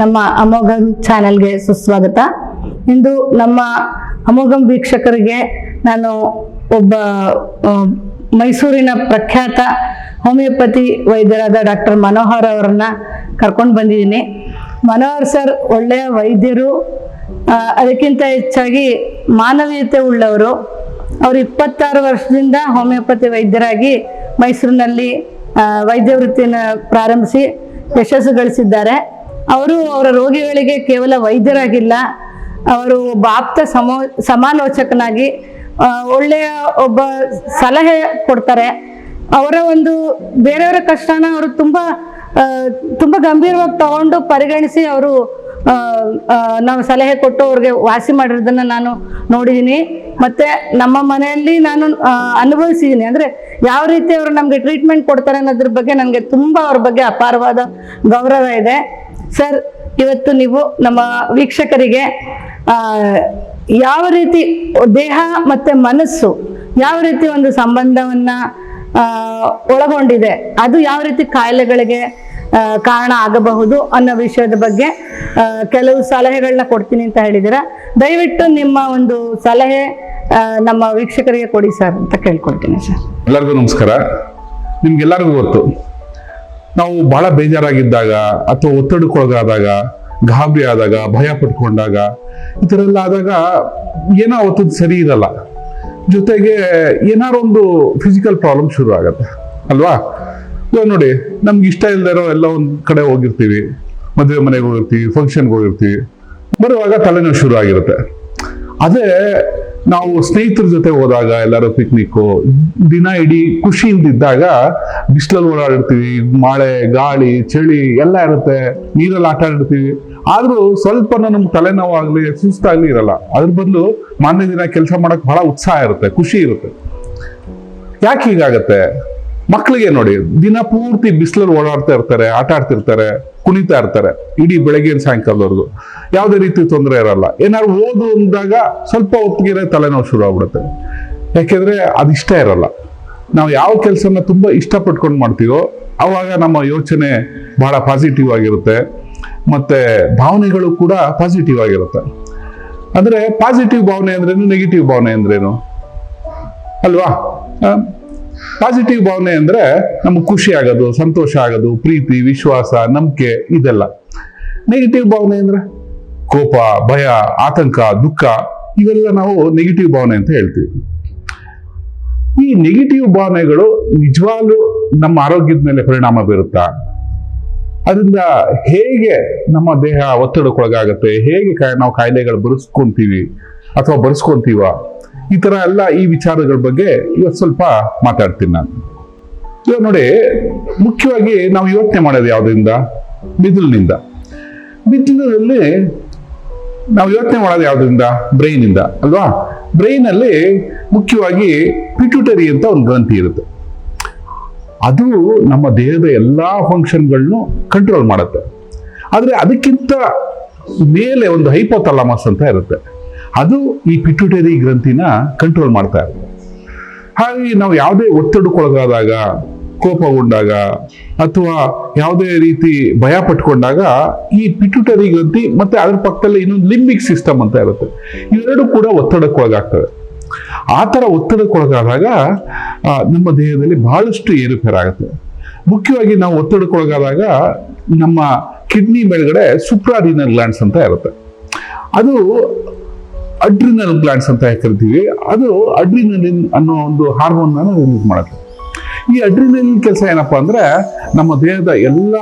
ನಮ್ಮ ಅಮೋಘಂ ಚಾನೆಲ್ಗೆ ಸುಸ್ವಾಗತ. ಇಂದು ನಮ್ಮ ಅಮೋಘಂ ವೀಕ್ಷಕರಿಗೆ ನಾನು ಒಬ್ಬ ಮೈಸೂರಿನ ಪ್ರಖ್ಯಾತ ಹೋಮಿಯೋಪತಿ ವೈದ್ಯರಾದ ಡಾಕ್ಟರ್ ಮನೋಹರ್ ಅವರನ್ನ ಕರ್ಕೊಂಡು ಬಂದಿದ್ದೀನಿ. ಮನೋಹರ್ ಸರ್ ಒಳ್ಳೆಯ ವೈದ್ಯರು ಅದಕ್ಕಿಂತ ಹೆಚ್ಚಾಗಿ ಮಾನವೀಯತೆ ಉಳ್ಳವರು. ಅವರು ಇಪ್ಪತ್ತಾರು ವರ್ಷದಿಂದ ಹೋಮಿಯೋಪತಿ ವೈದ್ಯರಾಗಿ ಮೈಸೂರಿನಲ್ಲಿ ವೈದ್ಯ ವೃತ್ತಿಯನ್ನು ಪ್ರಾರಂಭಿಸಿ ಯಶಸ್ಸು ಗಳಿಸಿದ್ದಾರೆ. ಅವರು ಅವರ ರೋಗಿಗಳಿಗೆ ಕೇವಲ ವೈದ್ಯರಾಗಿಲ್ಲ, ಅವರು ಒಬ್ಬ ಆಪ್ತ ಸಮೋ, ಸಮಾಲೋಚಕನಾಗಿ ಒಳ್ಳೆಯ ಒಬ್ಬ ಸಲಹೆ ಕೊಡ್ತಾರೆ. ಅವರ ಒಂದು ಬೇರೆಯವರ ಕಷ್ಟನ ಅವರು ತುಂಬ ತುಂಬ ಗಂಭೀರವಾಗಿ ತಗೊಂಡು ಪರಿಗಣಿಸಿ ಅವರು ನಾವು ಸಲಹೆ ಕೊಟ್ಟು ಅವ್ರಿಗೆ ವಾಸಿ ಮಾಡಿರೋದನ್ನ ನಾನು ನೋಡಿದ್ದೀನಿ ಮತ್ತೆ ನಮ್ಮ ಮನೆಯಲ್ಲಿ ನಾನು ಅನುಭವಿಸಿದ್ದೀನಿ ಅಂದ್ರೆ ಯಾವ ರೀತಿ ಅವರು ನಮಗೆ ಟ್ರೀಟ್ಮೆಂಟ್ ಕೊಡ್ತಾರೆ ಅನ್ನೋದ್ರ ಬಗ್ಗೆ ನನಗೆ ತುಂಬಾ ಅವ್ರ ಬಗ್ಗೆ ಅಪಾರವಾದ ಗೌರವ ಇದೆ. ಸರ್, ಇವತ್ತು ನೀವು ನಮ್ಮ ವೀಕ್ಷಕರಿಗೆ ಯಾವ ರೀತಿ ದೇಹ ಮತ್ತೆ ಮನಸ್ಸು ಯಾವ ರೀತಿ ಒಂದು ಸಂಬಂಧವನ್ನ ಒಳಗೊಂಡಿದೆ, ಅದು ಯಾವ ರೀತಿ ಕಾಯಿಲೆಗಳಿಗೆ ಕಾರಣ ಆಗಬಹುದು ಅನ್ನೋ ವಿಷಯದ ಬಗ್ಗೆ ಕೆಲವು ಸಲಹೆಗಳನ್ನ ಕೊಡ್ತೀನಿ ಅಂತ ಹೇಳಿದಿರ ದಯವಿಟ್ಟು ನಿಮ್ಮ ಒಂದು ಸಲಹೆ ನಮ್ಮ ವೀಕ್ಷಕರಿಗೆ ಕೊಡಿ ಸರ್ ಅಂತ ಕೇಳ್ಕೊಳ್ತೀನಿ ಸರ್. ಎಲ್ಲರಿಗೂ ನಮಸ್ಕಾರ. ನಿಮ್ಗೆಲ್ಲರಿಗೂ ಗೊತ್ತು. ನಾವು ಬಹಳ ಬೇಜಾರಾಗಿದ್ದಾಗ ಅಥವಾ ಒತ್ತಡಕ್ಕೊಳಗಾದಾಗ, ಗಾಬರಿ ಆದಾಗ, ಭಯ ಪಟ್ಕೊಂಡಾಗ, ಈ ಥರ ಎಲ್ಲ ಆದಾಗ ಏನೋ ಅವತ್ತು ಸರಿ ಇರಲ್ಲ. ಜೊತೆಗೆ ಏನಾರು ಒಂದು ಫಿಸಿಕಲ್ ಪ್ರಾಬ್ಲಮ್ ಶುರು ಆಗತ್ತೆ. ಅಲ್ವಾ? ಇವಾಗ ನೋಡಿ, ನಮ್ಗೆ ಇಷ್ಟ ಇರೋ ಎಲ್ಲ ಒಂದು ಕಡೆ ಹೋಗಿರ್ತೀವಿ. ಮದುವೆ ಮನೆಗೆ ಹೋಗಿರ್ತೀವಿ ಫಂಕ್ಷನ್ಗೆ ಹೋಗಿರ್ತೀವಿ. ಬರುವಾಗ ತಲೆನೋವು ಶುರು ಆಗಿರುತ್ತೆ. ಅದೇ ನಾವು ಸ್ನೇಹಿತರ ಜೊತೆ ಹೋದಾಗ ಎಲ್ಲರೂ ಪಿಕ್ನಿಕ್ಕು ದಿನ ಇಡೀ ಖುಷಿಯಿಂದ ಇದ್ದಾಗ ಬಿಸಿಲಲ್ಲಿ ಓಡಾಡಿರ್ತೀವಿ, ಮಳೆ, ಗಾಳಿ, ಚಳಿ ಎಲ್ಲ ಇರುತ್ತೆ, ನೀರಲ್ಲಿ ಆಟ ಆಡಿರ್ತೀವಿ. ಆದರೂ ಸ್ವಲ್ಪ ನಮ್ಗೆ ತಲೆನೋವಾಗಲಿ, ಸುಸ್ತಾಗಲಿ ಇರಲ್ಲ. ಅದ್ರ ಬದಲು ಮಾನ್ಯ ದಿನ ಕೆಲಸ ಮಾಡೋಕ್ಕೆ ಬಹಳ ಉತ್ಸಾಹ ಇರುತ್ತೆ, ಖುಷಿ ಇರುತ್ತೆ. ಯಾಕೆ ಹೀಗಾಗತ್ತೆ? ಮಕ್ಕಳಿಗೆ ನೋಡಿ, ದಿನ ಪೂರ್ತಿ ಬಿಸಿಲಲ್ಲಿ ಓಡಾಡ್ತಾ ಇರ್ತಾರೆ, ಆಟ ಆಡ್ತಿರ್ತಾರೆ, ಕುಣಿತಾ ಇರ್ತಾರೆ, ಇಡೀ ಬೆಳಗ್ಗೆ ಸಾಯಂಕಾಲದವರೆಗೂ. ಯಾವುದೇ ರೀತಿ ತೊಂದರೆ ಇರಲ್ಲ. ಏನಾದ್ರು ಓದು ಅಂದಾಗ ಸ್ವಲ್ಪ ಹೊತ್ತಿಗೆ ತಲೆನೋವು ಶುರು ಆಗ್ಬಿಡುತ್ತೆ. ಯಾಕೆಂದ್ರೆ ಅದಿಷ್ಟ ಇರಲ್ಲ. ನಾವು ಯಾವ ಕೆಲಸನ ತುಂಬಾ ಇಷ್ಟಪಟ್ಕೊಂಡು ಮಾಡ್ತೀವೋ, ಅವಾಗ ನಮ್ಮ ಯೋಚನೆ ಬಹಳ ಪಾಸಿಟಿವ್ ಆಗಿರುತ್ತೆ. ಮತ್ತೆ ಭಾವನೆಗಳು ಕೂಡ ಪಾಸಿಟಿವ್ ಆಗಿರುತ್ತೆ. ಅಂದ್ರೆ ಪಾಸಿಟಿವ್ ಭಾವನೆ ಅಂದ್ರೇನು ನೆಗೆಟಿವ್ ಭಾವನೆ ಅಂದ್ರೇನು? ಅಲ್ವಾ? ಪಾಸಿಟಿವ್ ಭಾವನೆ ಅಂದ್ರೆ ನಮ್ಗೆ ಖುಷಿ ಆಗೋದು, ಸಂತೋಷ ಆಗೋದು, ಪ್ರೀತಿ, ವಿಶ್ವಾಸ, ನಂಬಿಕೆ ಇದೆಲ್ಲ. ನೆಗೆಟಿವ್ ಭಾವನೆ ಅಂದ್ರೆ ಕೋಪ, ಭಯ, ಆತಂಕ, ದುಃಖ, ಇವೆಲ್ಲ ನಾವು ನೆಗೆಟಿವ್ ಭಾವನೆ ಅಂತ ಹೇಳ್ತೀವಿ. ಈ ನೆಗೆಟಿವ್ ಭಾವನೆಗಳು ನಿಜವಾಗ್ಲೂ ನಮ್ಮ ಆರೋಗ್ಯದ ಮೇಲೆ ಪರಿಣಾಮ ಬೀರುತ್ತಾ? ಅದರಿಂದ ಹೇಗೆ ನಮ್ಮ ದೇಹ ಒತ್ತಡಕ್ಕೊಳಗಾಗತ್ತೆ? ಹೇಗೆ ನಾವು ಕಾಯಿಲೆಗಳು ಬರೆಸ್ಕೊಂತೀವಿ? ಅಥವಾ ಬರೆಸ್ಕೊಂತೀವ? ಈ ತರ ಎಲ್ಲ ಈ ವಿಚಾರಗಳ ಬಗ್ಗೆ ಇವತ್ತು ಸ್ವಲ್ಪ ಮಾತಾಡ್ತೀನಿ ನಾನು. ಇವಾಗ ನೋಡಿ, ಮುಖ್ಯವಾಗಿ ನಾವು ಯೋಚನೆ ಮಾಡೋದು ಯಾವುದರಿಂದ? ಮಿದುಳಿನಿಂದ. ಮಿದುಳಿನಲ್ಲಿ ನಾವು ಯೋಚನೆ ಮಾಡೋದು ಯಾವುದರಿಂದ? ಬ್ರೈನಿಂದ, ಅಲ್ವಾ? ಬ್ರೈನಲ್ಲಿ ಮುಖ್ಯವಾಗಿ ಪಿಟ್ಯೂಟರಿ ಅಂತ ಒಂದು ಗ್ರಂಥಿ ಇರುತ್ತೆ. ಅದು ನಮ್ಮ ದೇಹದ ಎಲ್ಲಾ ಫಂಕ್ಷನ್ಗಳನ್ನು ಕಂಟ್ರೋಲ್ ಮಾಡುತ್ತೆ. ಆದರೆ ಅದಕ್ಕಿಂತ ಮೇಲೆ ಒಂದು ಹೈಪೋಥಾಲಮಸ್ ಅಂತ ಇರುತ್ತೆ. ಅದು ಈ ಪಿಟ್ಯುಟರಿ ಗ್ರಂಥಿನ ಕಂಟ್ರೋಲ್ ಮಾಡ್ತಾ ಇರುತ್ತೆ. ಹಾಗಾಗಿ ನಾವು ಯಾವುದೇ ಒತ್ತಡಕ್ಕೊಳಗಾದಾಗ ಕೋಪಗೊಂಡಾಗ ಅಥವಾ ಯಾವುದೇ ರೀತಿ ಭಯ ಪಟ್ಕೊಂಡಾಗ ಈ ಪಿಟ್ಯುಟರಿ ಗ್ರಂಥಿ ಮತ್ತೆ ಅದ್ರ ಪಕ್ಕದಲ್ಲಿ ಇನ್ನೊಂದು ಲಿಂಬಿಕ್ ಸಿಸ್ಟಮ್ ಅಂತ ಇರುತ್ತೆ. ಇವೆರಡೂ ಕೂಡ ಒತ್ತಡಕ್ಕೊಳಗಾಗ್ತವೆ. ಆ ಥರ ಒತ್ತಡಕ್ಕೊಳಗಾದಾಗ ನಮ್ಮ ದೇಹದಲ್ಲಿ ಬಹಳಷ್ಟು ಏರುಪೇರಾಗುತ್ತೆ ಮುಖ್ಯವಾಗಿ ನಾವು ಒತ್ತಡಕ್ಕೊಳಗಾದಾಗ ನಮ್ಮ ಕಿಡ್ನಿ ಮೇಲ್ಗಡೆ ಸುಪ್ರಾರಿನಲ್ ಗ್ಲ್ಯಾಂಡ್ಸ್ ಅಂತ ಇರುತ್ತೆ. ಅದು ಅಡ್ರಿನಲ್ ಗ್ಲಾಂಡ್ಸ್ ಅಂತ ಕರಿತೀವಿ. ಅದು ಅಡ್ರಿನಲಿನ್ ಅನ್ನೋ ಒಂದು ಹಾರ್ಮೋನ್ ರಿಲೀಸ್ ಮಾಡುತ್ತೆ. ಈ ಅಡ್ರಿನಲಿನ್ ಕೆಲಸ ಏನಪ್ಪಾ ಅಂದ್ರೆ ನಮ್ಮ ದೇಹದ ಎಲ್ಲ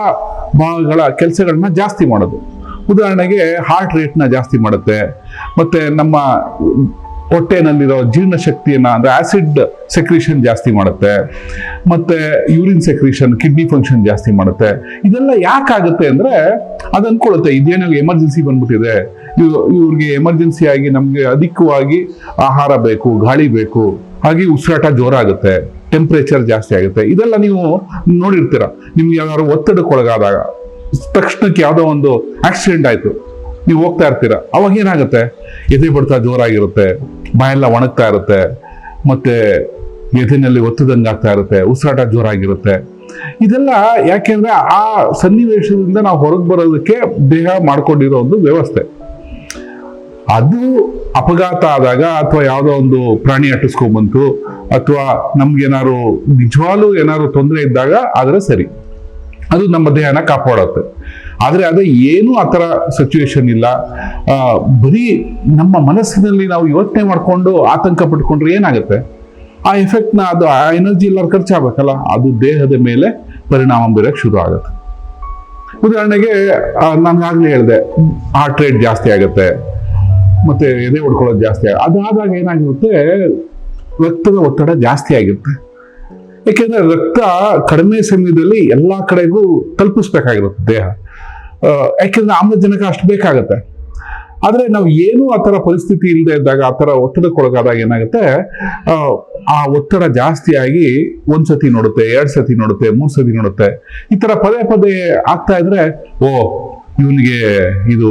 ಭಾಗಗಳ ಕೆಲಸಗಳನ್ನ ಜಾಸ್ತಿ ಮಾಡೋದು. ಉದಾಹರಣೆಗೆ ಹಾರ್ಟ್ ರೇಟ್ನ ಜಾಸ್ತಿ ಮಾಡುತ್ತೆ. ಮತ್ತೆ ನಮ್ಮ ಹೊಟ್ಟೆನಲ್ಲಿರೋ ಜೀರ್ಣ ಶಕ್ತಿಯನ್ನ ಅಂದ್ರೆ ಆಸಿಡ್ ಸೆಕ್ರೇಷನ್ ಜಾಸ್ತಿ ಮಾಡುತ್ತೆ. ಮತ್ತೆ ಯೂರಿನ್ ಸೆಕ್ರೇಷನ್ ಕಿಡ್ನಿ ಫಂಕ್ಷನ್ ಜಾಸ್ತಿ ಮಾಡುತ್ತೆ. ಇದೆಲ್ಲ ಯಾಕಾಗುತ್ತೆ ಅಂದ್ರೆ ಅದು ಅನ್ಕೊಳ್ಳುತ್ತೆ ಇದೇನೋ ಎಮರ್ಜೆನ್ಸಿ ಬಂದ್ಬಿಟ್ಟಿದೆ. ಇವ್ರಿಗೆ ಎಮರ್ಜೆನ್ಸಿ ಆಗಿ ನಮ್ಗೆ ಅಧಿಕವಾಗಿ ಆಹಾರ ಬೇಕು, ಗಾಳಿ ಬೇಕು. ಹಾಗೆ ಉಸಿರಾಟ ಜೋರಾಗುತ್ತೆ ಟೆಂಪ್ರೇಚರ್ ಜಾಸ್ತಿ ಆಗುತ್ತೆ. ಇದೆಲ್ಲ ನೀವು ನೋಡಿರ್ತೀರ. ನಿಮ್ಗೆ ಯಾವ್ದಾದ್ರು ಒತ್ತಡಕ್ಕೊಳಗಾದಾಗ, ತಕ್ಷಣಕ್ಕೆ ಯಾವುದೋ ಒಂದು ಆಕ್ಸಿಡೆಂಟ್ ಆಯ್ತು, ನೀವು ಹೋಗ್ತಾ ಇರ್ತೀರ. ಅವಾಗ ಏನಾಗುತ್ತೆ? ಎದೆ ಬಡ್ತಾ ಜೋರಾಗಿರುತ್ತೆ, ಬಾಯೆಲ್ಲ ಒಣಗ್ತಾ ಇರುತ್ತೆ, ಮತ್ತೆ ಎದೆನಲ್ಲಿ ಒತ್ತದಂಗೆ ಆಗ್ತಾ ಇರುತ್ತೆ, ಉಸಿರಾಟ ಜೋರಾಗಿರುತ್ತೆ. ಇದೆಲ್ಲ ಯಾಕೆಂದ್ರೆ ಆ ಸನ್ನಿವೇಶದಿಂದ ನಾವು ಹೊರಗೆ ಬರೋದಕ್ಕೆ ದೇಹ ಮಾಡ್ಕೊಂಡಿರೋ ಒಂದು ವ್ಯವಸ್ಥೆ. ಅದು ಅಪಘಾತ ಆದಾಗ ಅಥವಾ ಯಾವುದೋ ಒಂದು ಪ್ರಾಣಿ ಅಟ್ಟಿಸ್ಕೊಂಡ್ಬಂತು ಅಥವಾ ನಮ್ಗೇನಾದ್ರು ನಿಜವಾಗ್ಲೂ ಏನಾದ್ರು ತೊಂದರೆ ಇದ್ದಾಗ ಆದ್ರೆ ಸರಿ. ಅದು ನಮ್ಮ ದೇಹನ ಕಾಪಾಡುತ್ತೆ. ಆದರೆ ಅದು ಏನೂ ಆ ಥರ ಸಿಚುವೇಶನ್ ಇಲ್ಲ. ಬರೀ ನಮ್ಮ ಮನಸ್ಸಿನಲ್ಲಿ ನಾವು ಯೋಚನೆ ಮಾಡ್ಕೊಂಡು ಆತಂಕ ಪಟ್ಕೊಂಡ್ರೆ ಏನಾಗುತ್ತೆ? ಆ ಎಫೆಕ್ಟ್ನ ಅದು ಆ ಎನರ್ಜಿ ಎಲ್ಲರೂ ಖರ್ಚಾಗಬೇಕಲ್ಲ? ಅದು ದೇಹದ ಮೇಲೆ ಪರಿಣಾಮ ಬೀರಕ್ಕೆ ಶುರು ಆಗುತ್ತೆ. ಉದಾಹರಣೆಗೆ ನಾನು ಆಗಲೇ ಹೇಳಿದೆ ಹಾರ್ಟ್ ರೇಟ್ ಜಾಸ್ತಿ ಆಗುತ್ತೆ. ಮತ್ತೆ ಎದೆ ಹೊಡ್ಕೊಳ್ಳೋದು ಜಾಸ್ತಿ ಅದಾದಾಗ ಏನಾಗಿರುತ್ತೆ ರಕ್ತದ ಒತ್ತಡ ಜಾಸ್ತಿ ಆಗಿರುತ್ತೆ. ಯಾಕೆಂದ್ರೆ ರಕ್ತ ಕಡಿಮೆ ಸಮಯದಲ್ಲಿ ಎಲ್ಲಾ ಕಡೆಗೂ ತಲುಪಿಸ್ಬೇಕಾಗಿರುತ್ತೆ ದೇಹ. ಯಾಕೆಂದರೆ ಆಮ್ಲಜನಕ ಅಷ್ಟು ಬೇಕಾಗತ್ತೆ. ಆದರೆ ನಾವು ಏನೂ ಆ ಥರ ಪರಿಸ್ಥಿತಿ ಇಲ್ಲದೆ ಇದ್ದಾಗ ಆ ಥರ ಒತ್ತಡಕ್ಕೊಳಗಾದಾಗ ಏನಾಗುತ್ತೆ ಆ, ಒತ್ತಡ ಜಾಸ್ತಿ ಆಗಿ ಒಂದ್ ಸತಿ ನೋಡುತ್ತೆ ಎರಡು ಸತಿ ನೋಡುತ್ತೆ ಮೂರು ಸತಿ ನೋಡುತ್ತೆ. ಈ ಥರ ಪದೇ ಪದೇ ಆಗ್ತಾ ಇದ್ರೆ ಓ ಇವನಿಗೆ ಇದು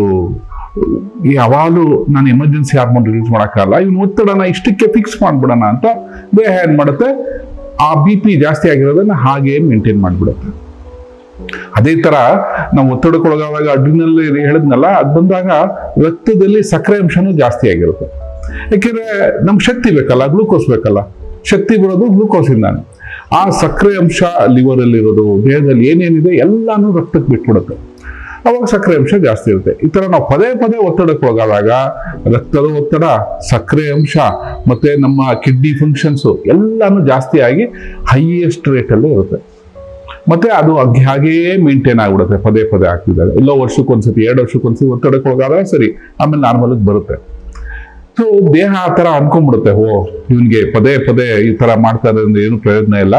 ಯಾವಾಗಲೂ ನಾನು ಎಮರ್ಜೆನ್ಸಿ ಹಾರ್ಮೋನ್ ರಿಲೀಸ್ ಮಾಡೋಕ್ಕಾಗಲ್ಲ. ಇವನು ಒತ್ತಡನ ಇಷ್ಟಕ್ಕೆ ಫಿಕ್ಸ್ ಮಾಡಿಬಿಡೋಣ ಅಂತ ದೇಹ ಏನು ಮಾಡುತ್ತೆ? ಆ ಬಿ ಪಿ ಜಾಸ್ತಿ ಆಗಿರೋದನ್ನ ಹಾಗೆ ಮೇಂಟೈನ್ ಮಾಡಿಬಿಡುತ್ತೆ. ಅದೇ ತರ ನಾವು ಒತ್ತಡಕ್ಕೊಳಗಾದಾಗ ಅಡ್ರಿನಲ್ ಹೇಳಿದ್ನಲ್ಲ, ಅದು ಬಂದಾಗ ರಕ್ತದಲ್ಲಿ ಸಕ್ಕರೆ ಅಂಶನೂ ಜಾಸ್ತಿ ಆಗಿರುತ್ತೆ. ಯಾಕೆಂದ್ರೆ ನಮ್ಗೆ ಶಕ್ತಿ ಬೇಕಲ್ಲ, ಗ್ಲೂಕೋಸ್ ಬೇಕಲ್ಲ. ಶಕ್ತಿ ಬರೋದು ಗ್ಲೂಕೋಸಿಂದಾನೆ. ಆ ಸಕ್ಕರೆ ಅಂಶ ಲಿವರಲ್ಲಿರೋದು, ದೇಹದಲ್ಲಿ ಏನೇನಿದೆ ಎಲ್ಲಾನು ರಕ್ತಕ್ಕೆ ಬಿಟ್ಬಿಡುತ್ತೆ. ಅವಾಗ ಸಕ್ಕರೆ ಅಂಶ ಜಾಸ್ತಿ ಇರುತ್ತೆ. ಈ ಥರ ನಾವು ಪದೇ ಪದೇ ಒತ್ತಡಕ್ಕೆ ಒಳಗಾದಾಗ ರಕ್ತದ ಒತ್ತಡ, ಸಕ್ಕರೆ ಅಂಶ ಮತ್ತೆ ನಮ್ಮ ಕಿಡ್ನಿ ಫಂಕ್ಷನ್ಸ್ ಎಲ್ಲಾನು ಜಾಸ್ತಿ ಆಗಿ ಹೈಯೆಸ್ಟ್ ರೇಟಲ್ಲೇ ಇರುತ್ತೆ. ಮತ್ತೆ ಅದು ಹಾಗೆ ಮೇಂಟೈನ್ ಆಗ್ಬಿಡುತ್ತೆ, ಪದೇ ಪದೇ ಆಗ್ತಿದ್ದಾರೆ. ಎಲ್ಲೋ ವರ್ಷಕ್ಕೊಂದ್ಸತಿ ಎರಡು ವರ್ಷಕ್ಕೊಂದ್ಸತಿ ಒತ್ತಡಕ್ಕೆ ಒಳಗಾದಾಗ ಸರಿ, ಆಮೇಲೆ ನಾರ್ಮಲ್ ಬರುತ್ತೆ. ಸೊ ದೇಹ ಆ ತರ ಅನ್ಕೊಂಡ್ಬಿಡುತ್ತೆ, ಓ, ಇವನಿಗೆ ಪದೇ ಪದೇ ಈ ತರ ಮಾಡ್ತಾ ಇರೋದ್ರಿಂದ ಏನು ಪ್ರಯೋಜನ ಇಲ್ಲ.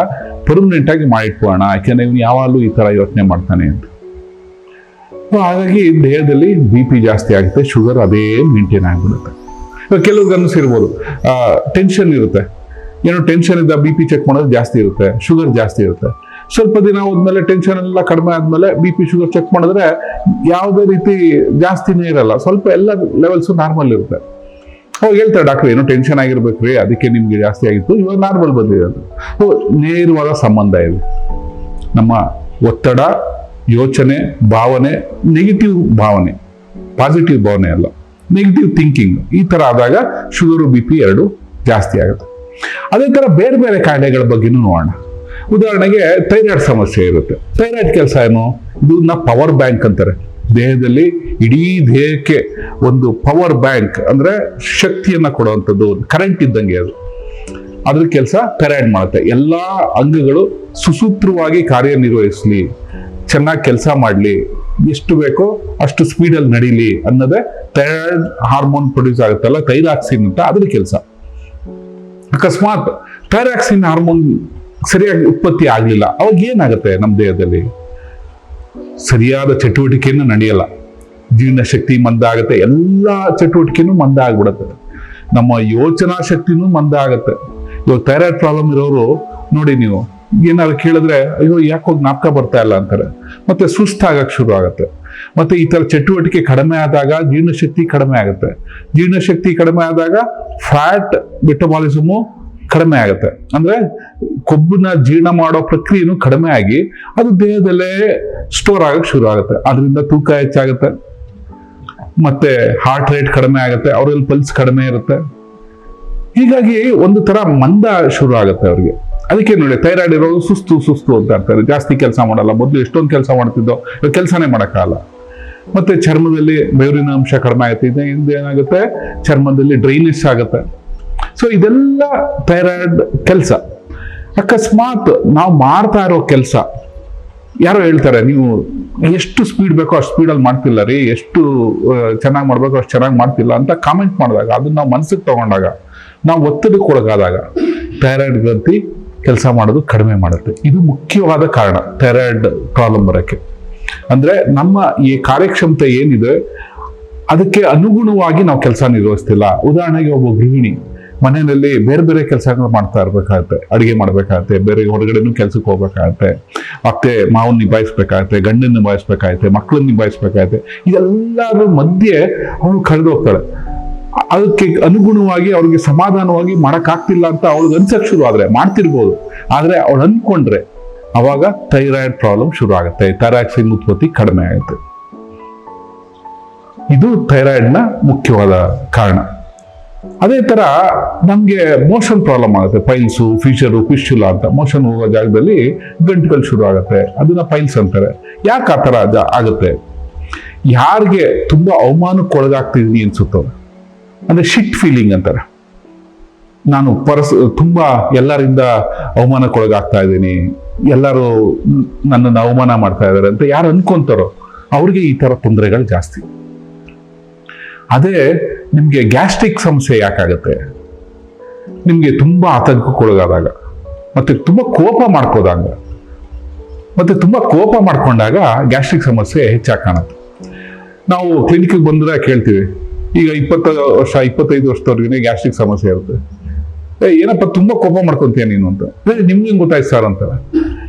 ಪರ್ಮನೆಂಟ್ ಆಗಿ ಯಾಕೆಂದರೆ ಯಾಕೆಂದ್ರೆ ಇವ್ನು ಯಾವಾಗಲೂ ಈ ತರ ಯೋಚನೆ ಮಾಡ್ತಾನೆ ಅಂತ. So, ಹಾಗಾಗಿ ದೇಹದಲ್ಲಿ ಬಿ ಪಿ ಜಾಸ್ತಿ ಆಗುತ್ತೆ ಶುಗರ್ ಅದೇ ಮೇಂಟೈನ್ ಆಗಿಬಿಡುತ್ತೆ. ಕೆಲವು ಕೆಲವ್ರಿಗೆ ಇರ್ಬೋದು ಟೆನ್ಷನ್ ಇರುತ್ತೆ. ಏನೋ ಟೆನ್ಷನ್ ಇದ್ದ ಬಿ ಪಿ ಚೆಕ್ ಮಾಡೋದು ಜಾಸ್ತಿ ಇರುತ್ತೆ ಶುಗರ್ ಜಾಸ್ತಿ ಇರುತ್ತೆ. ಸ್ವಲ್ಪ ದಿನ ಹೋದ್ಮೇಲೆ ಟೆನ್ಷನ್ ಎಲ್ಲ ಕಡಿಮೆ ಆದ್ಮೇಲೆ ಬಿ ಪಿ ಶುಗರ್ ಚೆಕ್ ಮಾಡಿದ್ರೆ ಯಾವುದೇ ರೀತಿ ಜಾಸ್ತಿನೇ ಇರಲ್ಲ. ಸ್ವಲ್ಪ ಎಲ್ಲ ಲೆವೆಲ್ಸು ನಾರ್ಮಲ್ ಇರುತ್ತೆ. ಅವಾಗ ಹೇಳ್ತಾರೆ ಡಾಕ್ಟರ್ ಏನೋ ಟೆನ್ಷನ್ ಆಗಿರ್ಬೇಕ್ರಿ, ಅದಕ್ಕೆ ನಿಮ್ಗೆ ಜಾಸ್ತಿ ಆಗಿತ್ತು, ಇವಾಗ ನಾರ್ಮಲ್ ಬಂದಿದೆ ಸೊ ನೇರವಾದ ಸಂಬಂಧ ಇದೆ. ನಮ್ಮ ಒತ್ತಡ ಯೋಚನೆ, ಭಾವನೆ ನೆಗೆಟಿವ್ ಭಾವನೆ ಪಾಸಿಟಿವ್ ಭಾವನೆ ಅಲ್ಲ. ನೆಗೆಟಿವ್ ಥಿಂಕಿಂಗ್ ಈ ತರ ಆದಾಗ ಶುಗರು ಬಿ ಪಿ ಎರಡು ಜಾಸ್ತಿ ಆಗುತ್ತೆ. ಅದೇ ತರ ಬೇರೆ ಬೇರೆ ಕಾಯಿಲೆಗಳ ಬಗ್ಗೆನೂ ನೋಡೋಣ. ಉದಾಹರಣೆಗೆ ಥೈರಾಯ್ಡ್ ಸಮಸ್ಯೆ ಇರುತ್ತೆ. ಥೈರಾಯ್ಡ್ ಕೆಲಸ ಏನು? ಇದನ್ನ ಪವರ್ ಬ್ಯಾಂಕ್ ಅಂತಾರೆ. ದೇಹದಲ್ಲಿ ಇಡೀ ದೇಹಕ್ಕೆ ಒಂದು ಪವರ್ ಬ್ಯಾಂಕ್ ಅಂದ್ರೆ ಶಕ್ತಿಯನ್ನ ಕೊಡುವಂಥದ್ದು ಕರೆಂಟ್ ಇದ್ದಂಗೆ ಅದು. ಅದ್ರ ಕೆಲಸ ಥೈರಾಯ್ಡ್ ಮಾಡುತ್ತೆ. ಎಲ್ಲಾ ಅಂಗಗಳು ಸುಸೂತ್ರವಾಗಿ ಕಾರ್ಯನಿರ್ವಹಿಸಲಿ. ಚೆನ್ನಾಗಿ ಕೆಲಸ ಮಾಡಲಿ. ಎಷ್ಟು ಬೇಕೋ ಅಷ್ಟು ಸ್ಪೀಡಲ್ಲಿ ನಡೀಲಿ ಅನ್ನೋದೇ ಥೈರಾಯ್ಡ್ ಹಾರ್ಮೋನ್ ಪ್ರೊಡ್ಯೂಸ್ ಆಗುತ್ತಲ್ಲ ಥೈರಾಕ್ಸಿನ್ ಅಂತ ಅದ್ರ ಕೆಲಸ. ಅಕಸ್ಮಾತ್ ಥೈರಾಕ್ಸಿನ್ ಹಾರ್ಮೋನ್ ಸರಿಯಾಗಿ ಉತ್ಪತ್ತಿ ಆಗಲಿಲ್ಲ. ಅವಾಗ ಏನಾಗುತ್ತೆ ನಮ್ಮ ದೇಹದಲ್ಲಿ? ಸರಿಯಾದ ಚಟುವಟಿಕೆಯನ್ನು ನಡೆಯಲ್ಲ. ಜೀರ್ಣ ಶಕ್ತಿ ಮಂದ ಆಗುತ್ತೆ ಎಲ್ಲ ಚಟುವಟಿಕೆನೂ ಮಂದ ಆಗ್ಬಿಡುತ್ತೆ ನಮ್ಮ ಯೋಚನಾ ಶಕ್ತಿನೂ ಮಂದ ಆಗುತ್ತೆ ಇವಾಗ ಥೈರಾಯ್ಡ್ ಪ್ರಾಬ್ಲಮ್ ಇರೋರು ನೋಡಿ ನೀವು ಏನಾದ್ರು ಕೇಳಿದ್ರೆ, ಅಯ್ಯೋ, ಯಾಕೋ ಜ್ಞಾಪಕ ಬರ್ತಾ ಇಲ್ಲ ಅಂತಾರೆ. ಮತ್ತೆ ಸುಸ್ತಾಗಕ್ಕೆ ಶುರು ಆಗುತ್ತೆ. ಮತ್ತೆ ಈ ತರ ಚಟುವಟಿಕೆ ಕಡಿಮೆ ಆದಾಗ ಜೀರ್ಣಶಕ್ತಿ ಕಡಿಮೆ ಆಗುತ್ತೆ. ಜೀರ್ಣಶಕ್ತಿ ಕಡಿಮೆ ಆದಾಗ ಫ್ಯಾಟ್ ಮೆಟಬಾಲಿಸಮು ಕಡಿಮೆ ಆಗುತ್ತೆ. ಅಂದ್ರೆ ಕೊಬ್ಬನ್ನ ಜೀರ್ಣ ಮಾಡೋ ಪ್ರಕ್ರಿಯೆನೂ ಕಡಿಮೆ ಆಗಿ ಅದು ದೇಹದಲ್ಲೇ ಸ್ಟೋರ್ ಆಗಕ್ಕೆ ಶುರು ಆಗುತ್ತೆ. ಅದರಿಂದ ತೂಕ ಹೆಚ್ಚಾಗುತ್ತೆ. ಮತ್ತೆ ಹಾರ್ಟ್ ರೇಟ್ ಕಡಿಮೆ ಆಗುತ್ತೆ. ಅವರಲ್ಲಿ ಪಲ್ಸ್ ಕಡಿಮೆ ಇರುತ್ತೆ. ಹೀಗಾಗಿ ಒಂದು ತರ ಮಂದ ಶುರು ಆಗುತ್ತೆ ಅವ್ರಿಗೆ. ಅದಕ್ಕೆ ನೋಡಿ ಥೈರಾಯ್ಡ್ ಇರೋದು ಸುಸ್ತು ಸುಸ್ತು ಅಂತ ಇರ್ತಾರೆ ಜಾಸ್ತಿ ಕೆಲಸ ಮಾಡಲ್ಲ. ಮೊದಲು ಎಷ್ಟೊಂದು ಕೆಲಸ ಮಾಡ್ತಿದ್ದೋ ಕೆಲಸನೇ ಮಾಡೋಕ್ಕಾಗಲ್ಲ. ಮತ್ತು ಚರ್ಮದಲ್ಲಿ ಬೆವರಿನ ಅಂಶ ಕಡಿಮೆ ಆಗುತ್ತೆ ಇದರಿಂದ ಏನಾಗುತ್ತೆ? ಚರ್ಮದಲ್ಲಿ ಡ್ರೈನೆಸ್ ಆಗುತ್ತೆ. ಸೊ ಇದೆಲ್ಲ ಥೈರಾಯ್ಡ್ ಕೆಲಸ. ಅಕಸ್ಮಾತ್ ನಾವು ಮಾಡ್ತಾ ಇರೋ ಕೆಲಸ, ಯಾರೋ ಹೇಳ್ತಾರೆ, ನೀವು ಎಷ್ಟು ಸ್ಪೀಡ್ ಬೇಕೋ ಅಷ್ಟು ಸ್ಪೀಡಲ್ಲಿ ಮಾಡ್ತಿಲ್ಲ ರೀ, ಎಷ್ಟು ಚೆನ್ನಾಗಿ ಮಾಡಬೇಕೋ ಅಷ್ಟು ಚೆನ್ನಾಗಿ ಮಾಡ್ತಿಲ್ಲ ಅಂತ ಕಾಮೆಂಟ್ ಮಾಡಿದಾಗ, ಅದನ್ನ ನಾವು ಮನಸ್ಸಿಗೆ ತಗೊಂಡಾಗ, ನಾವು ಒತ್ತಡಕ್ಕೆ ಒಳಗಾದಾಗ ಥೈರಾಯ್ಡ್ ಗ್ರಂಥಿ ಕೆಲಸ ಮಾಡೋದು ಕಡಿಮೆ ಮಾಡುತ್ತೆ. ಇದು ಮುಖ್ಯವಾದ ಕಾರಣ, ಥೈರಾಯ್ಡ್ ಪ್ರಾಬ್ಲಮ್ ಬರೋಕ್ಕೆ. ಅಂದರೆ ನಮ್ಮ ಈ ಕಾರ್ಯಕ್ಷಮತೆ ಏನಿದೆ, ಅದಕ್ಕೆ ಅನುಗುಣವಾಗಿ ನಾವು ಕೆಲಸ ನಿರ್ವಹಿಸ್ತಿಲ್ಲ. ಉದಾಹರಣೆಗೆ ಒಬ್ಬ ಗೃಹಿಣಿ, ಮನೆಯಲ್ಲಿ ಬೇರೆ ಬೇರೆ ಕೆಲಸಗಳು ಮಾಡ್ತಾ ಇರ್ಬೇಕಾಗತ್ತೆ. ಅಡುಗೆ ಮಾಡ್ಬೇಕಾಗತ್ತೆ, ಬೇರೆ ಹೊರಗಡೆನೂ ಕೆಲ್ಸಕ್ಕೆ ಹೋಗ್ಬೇಕಾಗತ್ತೆ. ಮತ್ತೆ ಮಾವನ್ನ ನಿಭಾಯಿಸ್ಬೇಕಾಗತ್ತೆ ಗಂಡನ್ನ ನಿಭಾಯಿಸ್ಬೇಕಾಗತ್ತೆ ಮಕ್ಕಳನ್ನ ನಿಭಾಯಿಸ್ಬೇಕಾಗತ್ತೆ. ಇದೆಲ್ಲರ ಮಧ್ಯೆ ಅವಳು ಕಳೆದು ಹೋಗ್ತಾಳೆ. ಅದಕ್ಕೆ ಅನುಗುಣವಾಗಿ ಅವ್ರಿಗೆ ಸಮಾಧಾನವಾಗಿ ಮಾಡೋಕ್ಕಾಗ್ತಿಲ್ಲ ಅಂತ ಅವಳಿಗೆ ಅನ್ಸಕ್ ಶುರು ಆದ್ರೆ, ಮಾಡ್ತಿರ್ಬೋದು. ಆದರೆ ಅವಳು ಅನ್ಕೊಂಡ್ರೆ ಅವಾಗ ಥೈರಾಯ್ಡ್ ಪ್ರಾಬ್ಲಮ್ ಶುರು ಆಗುತ್ತೆ. ಥೈರಾಕ್ಸಿನ್ ಉತ್ಪತ್ತಿ ಕಡಿಮೆ ಆಗುತ್ತೆ. ಇದು ಥೈರಾಯ್ಡ್ನ ಮುಖ್ಯವಾದ ಕಾರಣ. ಅದೇ ತರ ನಮಗೆ ಮೋಷನ್ ಪ್ರಾಬ್ಲಮ್ ಆಗುತ್ತೆ. ಪೈಲ್ಸು ಫಿಶರು ಫಿಶುಲ ಅಂತ ಮೋಷನ್ ಹೋಗೋ ಜಾಗದಲ್ಲಿ ಗಂಟುಗಳು ಶುರು ಆಗುತ್ತೆ. ಅದನ್ನ ಪೈಲ್ಸ್ ಅಂತಾರೆ. ಯಾಕೆ ಆ ಥರ ಆಗುತ್ತೆ? ಯಾರಿಗೆ ತುಂಬಾ ಅವಮಾನಕ್ಕೆ ಒಳಗಾಗ್ತಿದೀನಿ ಅನ್ಸುತ್ತೋ? ಅಂದ್ರೆ ಶಿಟ್ ಫೀಲಿಂಗ್ ಅಂತಾರೆ. ನಾನು ಪರಸ್, ತುಂಬಾ ಎಲ್ಲರಿಂದ ಅವಮಾನಕ್ಕೆ ಒಳಗಾಗ್ತಾ ಇದ್ದೀನಿ. ಎಲ್ಲರೂ ನನ್ನನ್ನು ಅವಮಾನ ಮಾಡ್ತಾ ಇದ್ದಾರೆ ಅಂತ ಯಾರು ಅನ್ಕೊಂತಾರೋ ಅವ್ರಿಗೆ ಈ ತರ ತೊಂದರೆಗಳು ಜಾಸ್ತಿ. ಅದೇ ನಿಮಗೆ ಗ್ಯಾಸ್ಟ್ರಿಕ್ ಸಮಸ್ಯೆ ಯಾಕಾಗುತ್ತೆ? ನಿಮಗೆ ತುಂಬಾ ಆತಂಕಕ್ಕೊಳಗಾದಾಗ, ಮತ್ತೆ ತುಂಬಾ ಕೋಪ ಮಾಡ್ಕೋದಾಗ, ಮತ್ತೆ ತುಂಬಾ ಕೋಪ ಮಾಡ್ಕೊಂಡಾಗ ಗ್ಯಾಸ್ಟ್ರಿಕ್ ಸಮಸ್ಯೆ ಹೆಚ್ಚಾಗಿ ಕಾಣುತ್ತೆ. ನಾವು ಕ್ಲಿನಿಕ್ಗೆ ಬಂದ್ರೆ ಕೇಳ್ತೀವಿ ಈಗ ಇಪ್ಪತ್ತು ವರ್ಷ, ಇಪ್ಪತ್ತೈದು ವರ್ಷದವ್ರಿಗೆ ಗ್ಯಾಸ್ಟ್ರಿಕ್ ಸಮಸ್ಯೆ ಇರುತ್ತೆ. ಏನಪ್ಪ, ತುಂಬಾ ಕೋಪ ಮಾಡ್ಕೊಂತೀಯ ನೀನು ಅಂತ. ನಿಮ್ಗೆ ಹೆಂಗ್ ಗೊತ್ತಾಯ್ತು ಸರ್ ಅಂತಾರೆ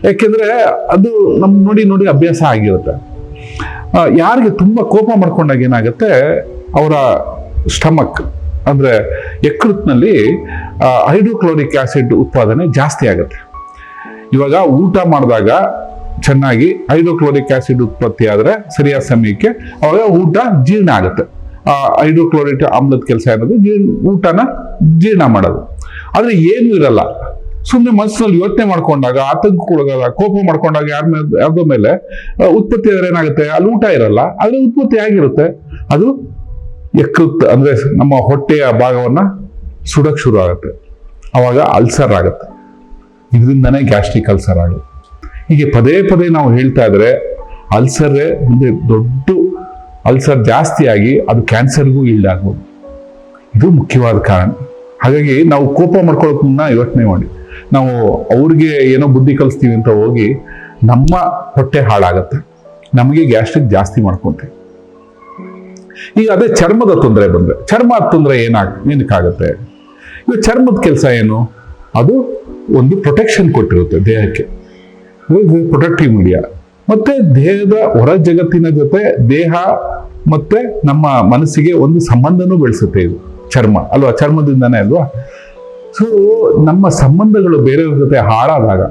ಯಾಕೆಂದ್ರೆ ಅದು ನಮ್ ನೋಡಿ ನೋಡಿ ಅಭ್ಯಾಸ ಆಗಿರುತ್ತೆ. ಯಾರಿಗೆ ತುಂಬಾ ಕೋಪ ಮಾಡ್ಕೊಂಡಾಗ ಏನಾಗುತ್ತೆ, ಅವರ ಸ್ಟಮಕ್, ಅಂದ್ರೆ ಯಕೃತ್ನಲ್ಲಿ ಹೈಡ್ರೋಕ್ಲೋರಿಕ್ ಆಸಿಡ್ ಉತ್ಪಾದನೆ ಜಾಸ್ತಿ ಆಗುತ್ತೆ. ಇವಾಗ ಊಟ ಮಾಡಿದಾಗ ಚೆನ್ನಾಗಿ ಹೈಡ್ರೋಕ್ಲೋರಿಕ್ ಆಸಿಡ್ ಉತ್ಪತ್ತಿ ಆದರೆ ಸರಿಯಾದ ಸಮಯಕ್ಕೆ ಅವಾಗ ಊಟ ಜೀರ್ಣ ಆಗುತ್ತೆ. ಆ, ಹೈಡ್ರೋಕ್ಲೋರಿಕ್ ಆಮ್ಲದ ಕೆಲಸ ಏನದು ಊಟನ ಜೀರ್ಣ ಮಾಡೋದು. ಆದರೆ ಏನು ಇರಲ್ಲ. ಸುಮ್ಮನೆ ಮನಸ್ಸಿನಲ್ಲಿ ಯೋಚನೆ ಮಾಡ್ಕೊಂಡಾಗ ಆತಂಕಕ್ಕೊಳಗಾದಾಗ ಕೋಪ ಮಾಡ್ಕೊಂಡಾಗ ಯಾರ ಮೇಲೆ ಮೇಲೆ ಉತ್ಪತ್ತಿ ಆದರೆ ಏನಾಗುತ್ತೆ? ಅಲ್ಲಿ ಊಟ ಇರಲ್ಲ. ಆದ್ರೆ ಉತ್ಪತ್ತಿ ಆಗಿರುತ್ತೆ. ಅದು ಯಕೃತ್ ಅಂದ್ರೆ ನಮ್ಮ ಹೊಟ್ಟೆಯ ಭಾಗವನ್ನ ಸುಡಕ್ಕೆ ಶುರು ಆಗುತ್ತೆ. ಅವಾಗ ಅಲ್ಸರ್ ಆಗುತ್ತೆ. ಇದರಿಂದನೇ ಗ್ಯಾಸ್ಟ್ರಿಕ್ ಅಲ್ಸರ್ ಆಗುತ್ತೆ. ಹೀಗೆ ಪದೇ ಪದೇ ನಾವು ಹೇಳ್ತಾ ಇದ್ರೆ, ಅಲ್ಸರೇ ಮುಂದೆ ದೊಡ್ಡ ಅಲ್ಸರ್ ಜಾಸ್ತಿಯಾಗಿ ಅದು ಕ್ಯಾನ್ಸರ್ಗೂ ಈಲ್ಡ್ ಆಗ್ಬೋದು ಇದು ಮುಖ್ಯವಾದ ಕಾರಣ. ಹಾಗಾಗಿ ನಾವು ಕೋಪ ಮಾಡ್ಕೊಳ್ಳೋಕೆ ಮುನ್ನ ಯೋಚನೆ ಮಾಡಿ. ನಾವು ಅವ್ರಿಗೆ ಏನೋ ಬುದ್ಧಿ ಕಲಿಸ್ತೀವಿ ಅಂತ ಹೋಗಿ ನಮ್ಮ ಹೊಟ್ಟೆ ಹಾಳಾಗತ್ತೆ. ನಮಗೆ ಗ್ಯಾಸ್ಟ್ರಿಕ್ ಜಾಸ್ತಿ ಮಾಡ್ಕೊತೀವಿ. ಈಗ ಅದೇ ಚರ್ಮದ ತೊಂದರೆ ಬಂದರೆ ಚರ್ಮದ ತೊಂದರೆ ಏನಾಗ, ಏನಕ್ಕಾಗತ್ತೆ? ಈಗ ಚರ್ಮದ ಕೆಲಸ ಏನು? ಅದು ಒಂದು ಪ್ರೊಟೆಕ್ಷನ್ ಕೊಟ್ಟಿರುತ್ತೆ ದೇಹಕ್ಕೆ. ಪ್ರೊಟೆಕ್ಟಿವ್ ಮೀಡಿಯಾ ಮತ್ತೆ ದೇಹದ ಹೊರ ಜಗತ್ತಿನ ಜೊತೆ ದೇಹ ಮತ್ತೆ ನಮ್ಮ ಮನಸ್ಸಿಗೆ ಒಂದು ಸಂಬಂಧನೂ ಬೆಳೆಸುತ್ತೆ ಇದು ಚರ್ಮ. ಅಲ್ವಾ? ಚರ್ಮದಿಂದನೇ ಅಲ್ವಾ? ಸೊ ನಮ್ಮ ಸಂಬಂಧಗಳು ಬೇರೆಯವ್ರ ಜೊತೆ ಹಾಳಾದಾಗ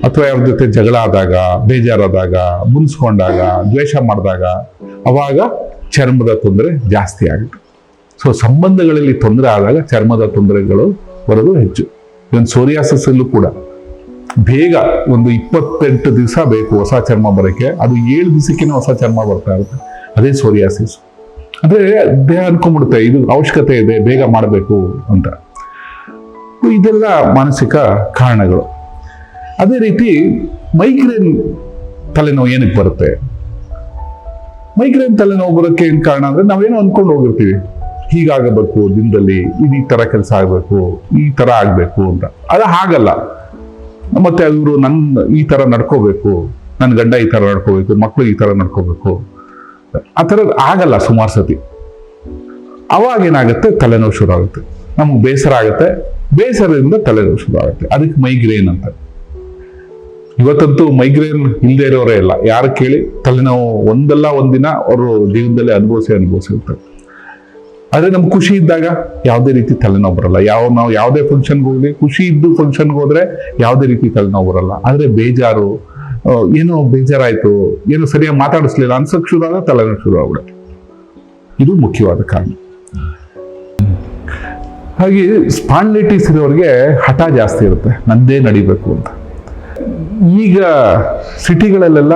ಅಥವಾ ಯಾರ ಜೊತೆ ಜಗಳ ಆದಾಗ, ಬೇಜಾರಾದಾಗ, ಮುನ್ಸ್ಕೊಂಡಾಗ, ದ್ವೇಷ ಮಾಡಿದಾಗ ಅವಾಗ ಚರ್ಮದ ತೊಂದರೆ ಜಾಸ್ತಿ ಆಗುತ್ತೆ. ಸೊ ಸಂಬಂಧಗಳಲ್ಲಿ ತೊಂದರೆ ಆದಾಗ ಚರ್ಮದ ತೊಂದರೆಗಳು ಬರೋದು ಹೆಚ್ಚು. ಇವನ್ ಸೂರ್ಯಾಸಸ್ಸಲ್ಲೂ ಕೂಡ. ಬೇಗ ಒಂದು ಇಪ್ಪತ್ತೆಂಟು ದಿವಸ ಬೇಕು ಹೊಸ ಚರ್ಮ ಬರೋಕ್ಕೆ. ಅದು ಏಳು ದಿವಸಕ್ಕೇನೆ ಹೊಸ ಚರ್ಮ ಬರ್ತಾ ಇರುತ್ತೆ. ಅದೇ ಸೋರಿಯಾಸಿಸ್ ಅಂದ್ರೆ ದೇಹ ಅನ್ಕೊಂಡ್ಬಿಡುತ್ತೆ ಇದು ಅವಶ್ಯಕತೆ ಇದೆ, ಬೇಗ ಮಾಡಬೇಕು ಅಂತ. ಇದೆಲ್ಲ ಮಾನಸಿಕ ಕಾರಣಗಳು. ಅದೇ ರೀತಿ ಮೈಗ್ರೇನ್ ತಲೆನೋವು ಏನಕ್ಕೆ ಬರುತ್ತೆ? ಮೈಗ್ರೇನ್ ತಲೆನೋವು ಬರೋಕ್ಕೆ ಏನು ಕಾರಣ ಅಂದರೆ ನಾವೇನೋ ಅಂದ್ಕೊಂಡು ಹೋಗಿರ್ತೀವಿ. ಹೀಗಾಗಬೇಕು, ದಿನದಲ್ಲಿ ಇದು ಈ ಥರ ಕೆಲಸ ಆಗಬೇಕು, ಈ ಥರ ಆಗಬೇಕು ಅಂತ. ಅದು ಹಾಗಲ್ಲ. ಮತ್ತೆ ಇವರು ನನ್ನ ಈ ತರ ನಡ್ಕೋಬೇಕು ನನ್ನ ಗಂಡ ಈ ತರ ನಡ್ಕೋಬೇಕು ಮಕ್ಕಳು ಈ ತರ ನಡ್ಕೋಬೇಕು. ಆ ಥರ ಆಗಲ್ಲ ಸುಮಾರು ಸತಿ. ಅವಾಗ ಏನಾಗುತ್ತೆ, ತಲೆನೋವು ಶುರು ಆಗುತ್ತೆ ನಮಗೆ ಬೇಸರ ಆಗುತ್ತೆ, ಬೇಸರದಿಂದ ತಲೆನೋವು ಶುರು ಆಗುತ್ತೆ ಅದಕ್ಕೆ ಮೈಗ್ರೇನ್ ಅಂತ. ಇವತ್ತಂತೂ ಮೈಗ್ರೇನ್ ಇಲ್ಲದೆ ಇರೋರೇ ಇಲ್ಲ. ಯಾರು ಕೇಳಿ? ತಲೆನೋವು ಒಂದಲ್ಲ ಒಂದಿನ, ಅವರು ಜೀವನದಲ್ಲಿ ಅನುಭವಿಸಿ ಅನುಭವಿಸಿರ್ತಾರೆ. ಆದ್ರೆ ನಮ್ಗೆ ಖುಷಿ ಇದ್ದಾಗ ಯಾವುದೇ ರೀತಿ ತಲೆನೋವು ಬರಲ್ಲ. ಯಾವ ನಾವು ಯಾವುದೇ ಫಂಕ್ಷನ್ಗೆ ಹೋಗ್ಲಿ, ಖುಷಿ ಇದ್ದು ಫಂಕ್ಷನ್ಗೆ ಹೋದ್ರೆ ಯಾವುದೇ ರೀತಿ ತಲೆನೋವು ಬರಲ್ಲ. ಆದ್ರೆ ಬೇಜಾರು ಏನೋ ಬೇಜಾರಾಯಿತು, ಏನೋ ಸರಿಯಾಗಿ ಮಾತಾಡಿಸ್ಲಿಲ್ಲ ಅನ್ಸಕ್ಕೆ ಶುರು ಆಗ ತಲೆನೋವು ಶುರು ಆಗ್ಬಿಡುತ್ತೆ ಇದು ಮುಖ್ಯವಾದ ಕಾರಣ. ಹಾಗೆ ಸ್ಪಾಂಡ್ಲೈಟಿಸ್ ಇರೋರಿಗೆ ಹಠ ಜಾಸ್ತಿ ಇರುತ್ತೆ. ನಂದೇ ನಡಿಬೇಕು ಅಂತ. ಈಗ ಸಿಟಿಗಳಲ್ಲೆಲ್ಲ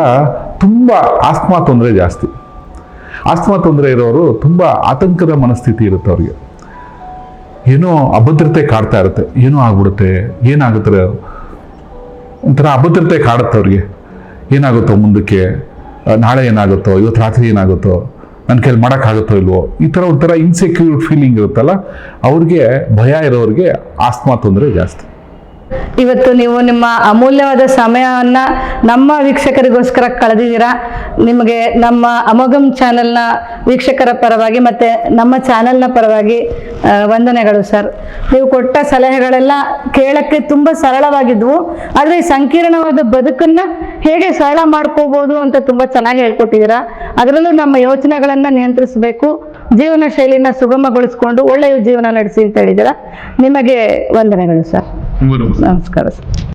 ತುಂಬ ಆಸ್ಮಾ ತೊಂದರೆ ಜಾಸ್ತಿ. ಆಸ್ಮಾ ತೊಂದರೆ ಇರೋರು ತುಂಬ ಆತಂಕದ ಮನಸ್ಥಿತಿ ಇರುತ್ತೆ ಅವ್ರಿಗೆ. ಏನೋ ಅಭದ್ರತೆ ಕಾಡ್ತಾ ಇರುತ್ತೆ. ಏನೋ ಆಗ್ಬಿಡುತ್ತೆ. ಏನಾಗುತ್ತೆ? ಒಂಥರ ಅಭದ್ರತೆ ಕಾಡುತ್ತೆ ಅವ್ರಿಗೆ. ಏನಾಗುತ್ತೋ ಮುಂದಕ್ಕೆ? ನಾಳೆ ಏನಾಗುತ್ತೋ? ಇವತ್ತು ರಾತ್ರಿ ಏನಾಗುತ್ತೋ? ನನ್ನ ಕೈಲಿ ಮಾಡೋಕ್ಕಾಗುತ್ತೋ ಇಲ್ವೋ? ಈ ಥರ ಒಂಥರ ಇನ್ಸೆಕ್ಯೂರ್ ಫೀಲಿಂಗ್ ಇರುತ್ತಲ್ಲ, ಅವ್ರಿಗೆ ಭಯ ಇರೋರಿಗೆ ಆಸ್ಮಾ ತೊಂದರೆ ಜಾಸ್ತಿ. ಇವತ್ತು ನೀವು ನಿಮ್ಮ ಅಮೂಲ್ಯವಾದ ಸಮಯವನ್ನು ನಮ್ಮ ವೀಕ್ಷಕರಿಗೋಸ್ಕರ ಕಳೆದಿದ್ದೀರಾ? ನಿಮಗೆ ನಮ್ಮ ಅಮೋಘಂ ಚಾನೆಲ್ನ ವೀಕ್ಷಕರ ಪರವಾಗಿ ಮತ್ತು ನಮ್ಮ ಚಾನೆಲ್ನ ಪರವಾಗಿ ವಂದನೆಗಳು ಸರ್. ನೀವು ಕೊಟ್ಟ ಸಲಹೆಗಳೆಲ್ಲ ಕೇಳಕ್ಕೆ ತುಂಬ ಸರಳವಾಗಿದ್ವು. ಆದರೆ ಸಂಕೀರ್ಣವಾದ ಬದುಕನ್ನು ಹೇಗೆ ಸರಳ ಮಾಡ್ಕೋಬಹುದು ಅಂತ ತುಂಬ ಚೆನ್ನಾಗಿ ಹೇಳ್ಕೊಟ್ಟಿದ್ದೀರಾ? ಅದರಲ್ಲೂ ನಮ್ಮ ಯೋಚನೆಗಳನ್ನು ನಿಯಂತ್ರಿಸಬೇಕು, ಜೀವನ ಶೈಲಿನ ಸುಗಮಗೊಳಿಸ್ಕೊಂಡು ಒಳ್ಳೆಯ ಜೀವನ ನಡೆಸಿ ಅಂತ ಹೇಳಿದ್ದೀರಾ? ನಿಮಗೆ ವಂದನೆಗಳು ಸರ್. ನಮಸ್ಕಾರ ಸರ್